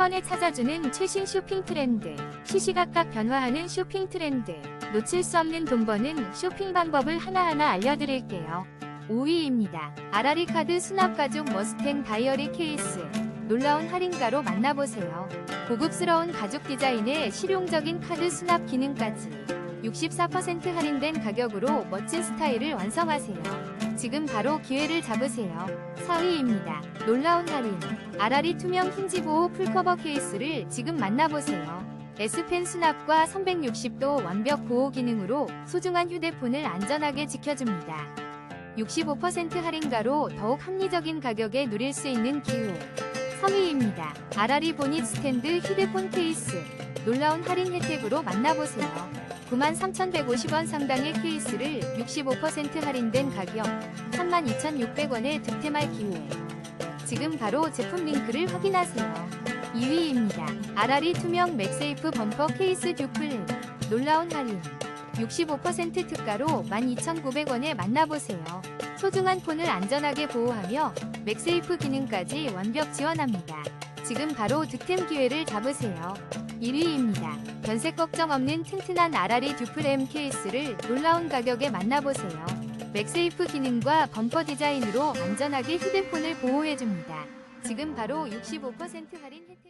번에 찾아주는 최신 쇼핑 트렌드, 시시각각 변화하는 쇼핑 트렌드, 놓칠 수 없는 돈 버는 쇼핑 방법을 하나하나 알려드릴게요. 5위입니다. 아라리 카드 수납 가죽 머스탱 다이어리 케이스. 놀라운 할인가로 만나보세요. 고급스러운 가죽 디자인에 실용적인 카드 수납 기능까지 64% 할인된 가격으로 멋진 스타일을 완성하세요. 지금 바로 기회를 잡으세요. 4위입니다. 놀라운 할인. 아라리 투명 힌지 보호 풀커버 케이스를 지금 만나보세요. S펜 수납과 360도 완벽 보호 기능으로 소중한 휴대폰을 안전하게 지켜줍니다. 65% 할인가로 더욱 합리적인 가격에 누릴 수 있는 기회. 3위입니다. 아라리 보닛 스탠드 휴대폰 케이스. 놀라운 할인 혜택으로 만나보세요. 93,150원 상당의 케이스를 65% 할인된 가격 32,600원에 득템할 기회. 지금 바로 제품 링크를 확인하세요. 2위입니다. 아라리 투명 맥세이프 범퍼 케이스 듀플. 놀라운 할인. 65% 특가로 12,900원에 만나보세요. 소중한 폰을 안전하게 보호하며 맥세이프 기능까지 완벽 지원합니다. 지금 바로 득템 기회를 잡으세요. 1위입니다. 변색 걱정 없는 튼튼한 아라리 듀플 M 케이스를 놀라운 가격에 만나보세요. 맥세이프 기능과 범퍼 디자인으로 안전하게 휴대폰을 보호해줍니다. 지금 바로 65% 할인 혜택